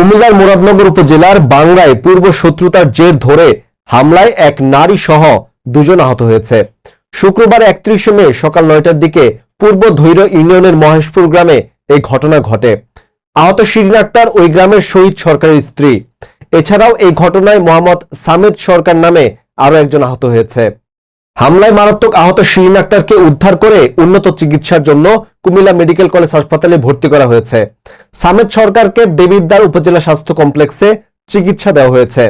কুমিল্লার মুরাদনগর উপজেলার বাংলায় পূর্ব শত্রুতার জের ধরে হামলায় এক নারী সহ দুজন আহত হয়েছে। শুক্রবার একত্রিশে মে সকাল নয়টার দিকে পূর্ব ধৈর্য ইউনিয়নের মহেশপুর গ্রামে এই ঘটনা ঘটে। আহত শিরিন আক্তার ওই গ্রামের শহীদ সরকারের স্ত্রী। এছাড়াও এই ঘটনায় মোহাম্মদ সামেদ সরকার নামে আরও একজন আহত হয়েছে। হামলায় মারাত্মক আহত শিরিন আক্তারকে উদ্ধার করে উন্নত চিকিৎসার জন্য কুমিল্লা মেডিকেল কলেজ হাসপাতালে ভর্তি করা হয়েছে। সামেদ সরকারকে দেবিদ্বার উপজেলা স্বাস্থ্য কমপ্লেক্সে চিকিৎসা দেওয়া হয়েছে।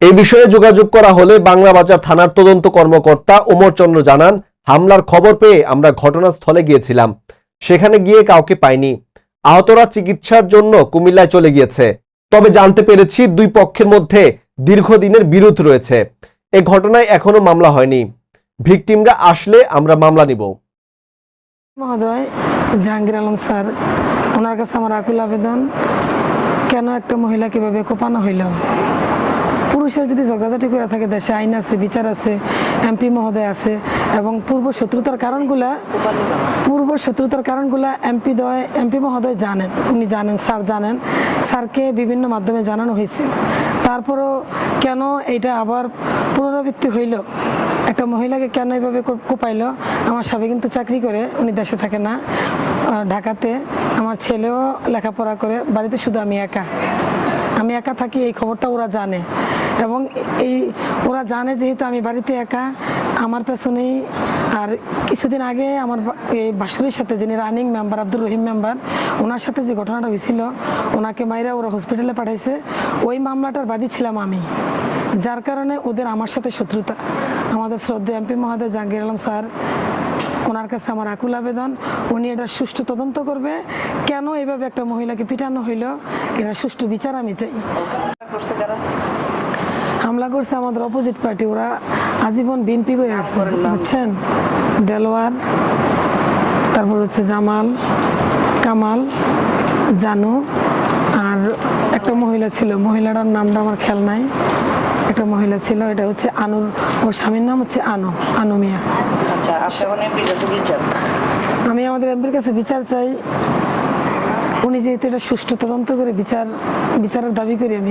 এই বিষয়ে যোগাযোগ করা হলে বাংলা বাজার থানার তদন্ত কর্মকর্তা ওমর চন্দ্র জানান, হামলার খবর পেয়ে আমরা ঘটনাস্থলে গিয়েছিলাম। সেখানে গিয়ে কাউকে পাইনি। আহতরা চিকিৎসার জন্য কুমিল্লায় চলে গিয়েছে। তবে জানতে পেরেছি দুই পক্ষের মধ্যে দীর্ঘদিনের বিরোধ রয়েছে। এ ঘটনায় এখনও মামলা হয়নি। ভিকটিমরা আসলে আমরা মামলা নিব। মহোদয়, জাহাঙ্গীর আলম স্যার, ওনার কাছে আমার আকুল আবেদন, কেন একটা মহিলা কীভাবে কোপানো হইল? পুরুষের যদি ঝগড়াঝাটি করে থাকে, দেশে আইন আছে, বিচার আছে, এমপি মহোদয় আছে, এবং পূর্ব শত্রুতার কারণগুলা, পূর্ব শত্রুতার কারণগুলা এমপি দয়, এমপি মহোদয় জানেন, উনি জানেন, স্যার জানেন, স্যারকে বিভিন্ন মাধ্যমে জানানো হয়েছে। তারপরও কেন এটা আবার পুনরাবৃত্তি হইল? একটা মহিলাকে কেন এভাবে কোপাইলো? আমার স্বামী কিন্তু চাকরি করে, উনি দেশে থাকে না। ঢাকাতে আমার ছেলেও লেখাপড়া করে, বাড়িতে শুধু আমি একা। আমি একা থাকি, এই খবরটা ওরা জানে। এবং এই ওরা জানে যেহেতু আমি বাড়িতে একা, আমার পেছনেই আর কিছুদিন আগে আমার এই বাসুরের সাথে যিনি running member Abdur Rahim member ওনার সাথে যে ঘটনাটা হয়েছিল, ওনাকে মাইরা ওরা হসপিটালে পাঠাইছে। ওই মামলাটার বাদী ছিলাম আমি, যার কারণে ওদের আমার সাথে শত্রুতা। আমাদের শ্রদ্ধা এমপি মহোদয় জাহাঙ্গীর আলম স্যার, ওনার কাছে আমার আকুল আবেদন। উনি এটা সুষ্ঠু তদন্ত করবে। কেন এভাবে একটা মহিলাকে পিটানো হইল? এটা সুষ্ঠু বিচার আমি চাই। হামলা করছে আমাদের অপোজিট পার্টি ওরা আজীবন বিনপি করে আসছে, বুঝছেন? দেলোয়ার, তারপর হচ্ছে জামাল, কামাল, জানু, আর একটা মহিলা ছিল। মহিলাটার নামটা আমার খেয়াল নাই। একটা মহিলা ছিল এটা হচ্ছে আনুর ওর স্বামীর নাম হচ্ছে আনু আনু মিয়া। আচ্ছা আমি আমাদের এমপির কাছে বিচার চাই। উনি যেহেতু এটা সুষ্ঠু তদন্ত করে বিচার বিচারের দাবি করি আমি।